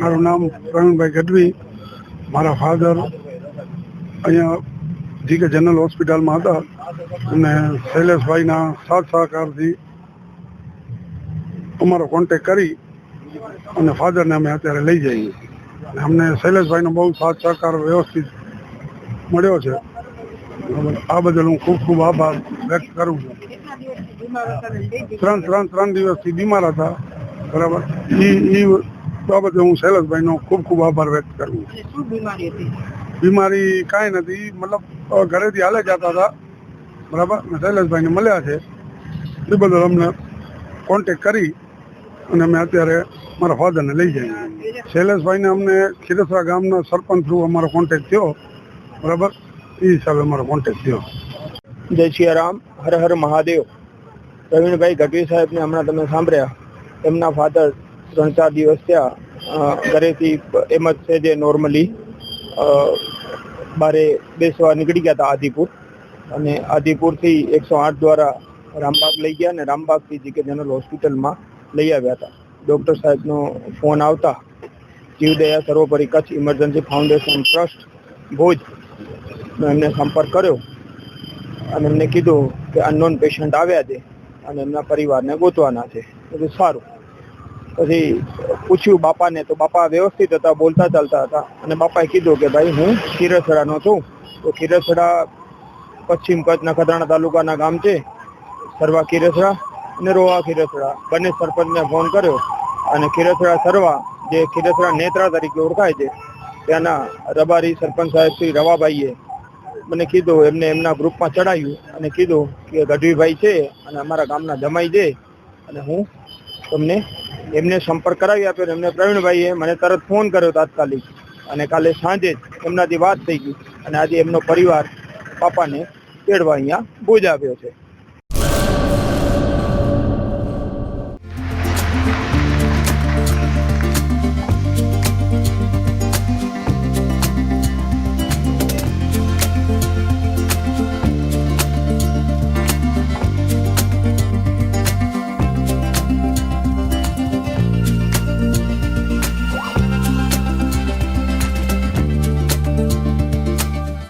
મારું નામ પ્રવીણભાઈ ગઢવી. મારા ફાધર અહીંયા જી કે જનરલ હોસ્પિટલમાં હતા. અને શૈલેષભાઈના સાથ સહકારથી અમારો કોન્ટેક કરી અને ફાધરને અમે અત્યારે લઈ જઈએ અને અમને શૈલેષભાઈનો બહુ સાથ સહકાર વ્યવસ્થિત મળ્યો છે. આ બદલ હું ખૂબ ખૂબ આભાર વ્યક્ત કરું છું. ત્રણ ત્રણ ત્રણ દિવસથી બીમાર હતા. બરાબર. એ બાબતે હું શૈલેષભાઈનો ખૂબ ખૂબ આભાર વ્યક્ત કરું શું બીમારી હતી? બીમારી કાંઈ નથી. મતલબ ઘરેથી હાલે જતા હતા. બરાબર? ને શૈલેષભાઈને મળ્યા છે. એ બદલ અમને કોન્ટેક કરી અને અમે અત્યારે મારા ફાધરને લઈ જઈએ શૈલેષભાઈને અમને ખીરસરા ગામના સરપંચ થ્રુ અમારો કોન્ટેક થયો. બરાબર? એ હિસાબે અમારો કોન્ટેક થયો. જય સિયારામ હર હર મહાદેવ. પ્રવીણભાઈ ગઢવી સાહેબને હમણાં તમે સાંભળ્યા. એમના ફાધર ત્રણ ચાર દિવસ થયા. ઘરેથી એમ જ છે જે નોર્મલી બારે બેસવા નીકળી ગયા હતા આદિપુર. અને આદિપુરથી એકસો આઠ દ્વારા રામબાગ લઈ ગયા અને રામબાગથી જીકે જનરલ હોસ્પિટલમાં લઈ આવ્યા હતા. ડૉક્ટર સાહેબનો ફોન આવતા Jivdaya Sarvopari Kutch emergency foundation trust Bhuj એમને સંપર્ક કર્યો અને એમને કીધું કે અનનોન પેશન્ટ આવ્યા છે અને એમના પરિવારને ગોતવાના છે. બધું સારું. પછી પૂછ્યું બાપાને, તો બાપા વ્યવસ્થિત હતા, બોલતા ચાલતા હતા. અને બાપાએ કીધું કે ભાઈ, હું ખીરસડાનો છું. તો ખીરસડા પશ્ચિમ કચ્છ નખત્રાણા તાલુકાના ગામ છે, સરવા ખીરસડા અને રોવા ખીરસડા. બંને સરપંચને ફોન કર્યો અને ખીરસડા સરવા, જે ખીરસડા નેત્રા તરીકે ઓળખાય છે, ત્યાંના રબારી સરપંચ સાહેબ શ્રી રવાભાઈએ મને કીધું, એમને એમના ગ્રુપમાં ચડાવ્યું અને કીધું કે ગઢવીભાઈ છે અને અમારા ગામના જમાઈ છે અને હું તમને એમને સંપર્ક કરાવી આપ્યો એમને પ્રવીણભાઈએ મને તરત ફોન કર્યો તાત્કાલિક. અને કાલે સાંજે જ એમનાથી વાત થઈ ગઈ અને આજે એમનો પરિવાર પાપાને તેડવા અહીંયા ભુજ આવ્યો છે.